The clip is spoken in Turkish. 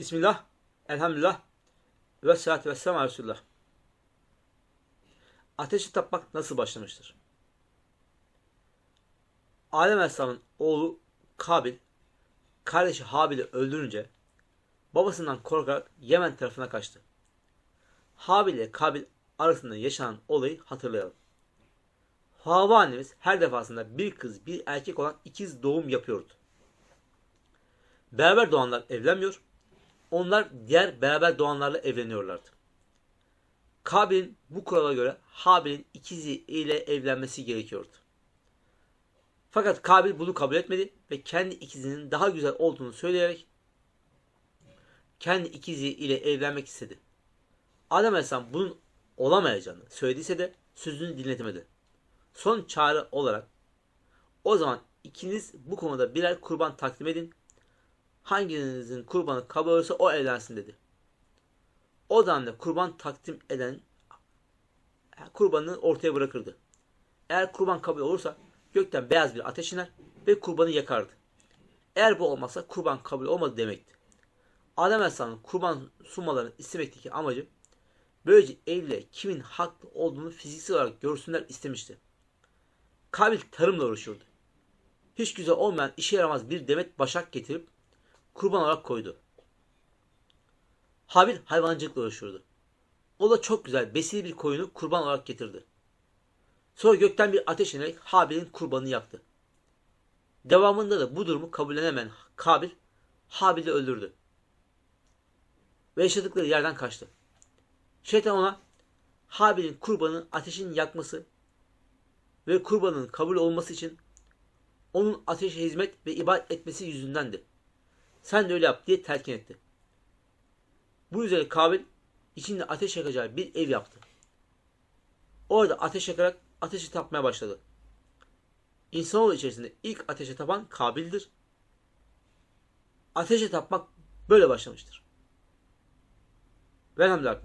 Bismillah, elhamdülillah ve salatu ve selam Resulullah. Ateşi tapmak nasıl başlamıştır? Adem Aleyhisselam'ın oğlu Kabil, kardeşi Habil'i öldürünce babasından korkarak Yemen tarafına kaçtı. Habil ile Kabil arasında yaşanan olayı hatırlayalım. Havva annemiz her defasında bir kız bir erkek olan ikiz doğum yapıyordu. Beraber doğanlar evlenmiyor, onlar diğer beraber doğanlarla evleniyorlardı. Kabil'in bu kurala göre Habil'in ikizi ile evlenmesi gerekiyordu. Fakat Kabil bunu kabul etmedi ve kendi ikizinin daha güzel olduğunu söyleyerek kendi ikizi ile evlenmek istedi. Adem Aleyhisselam bunun olamayacağını söylediyse de sözünü dinletemedi. Son çare olarak o zaman ikiniz bu konuda birer kurban takdim edin. Hanginizin kurbanı kabul olursa o evlensin dedi. O dönemde kurban takdim eden kurbanını ortaya bırakırdı. Eğer kurban kabul olursa gökten beyaz bir ateş iner ve kurbanı yakardı. Eğer bu olmazsa kurban kabul olmadı demekti. Adem Aleyhisselam'ın kurban sunmalarını istemekteki amacı böylece evliliğe kimin haklı olduğunu fiziksel olarak görsünler istemişti. Kabil tarımla uğraşıyordu. Hiç güzel olmayan işe yaramaz bir demet başak getirip kurban olarak koydu. Habil hayvancılıkla uğraşıyordu. O da çok güzel besili bir koyunu kurban olarak getirdi. Sonra gökten bir ateş inerek Habil'in kurbanını yaktı. Devamında da bu durumu kabullenemeyen Kabil Habil'i öldürdü. Ve yaşadıkları yerden kaçtı. Şeytan ona Habil'in kurbanı ateşin yakması ve kurbanın kabul olması için onun ateşe hizmet ve ibadet etmesi yüzündendi. Sen de öyle yap diye telkin etti. Bu üzere Kabil içinde ateş yakacağı bir ev yaptı. Orada ateş yakarak ateşi tapmaya başladı. İnsanoğlu içerisinde ilk ateşe tapan Kabil'dir. Ateşe tapmak böyle başlamıştır. Velhamdülillah.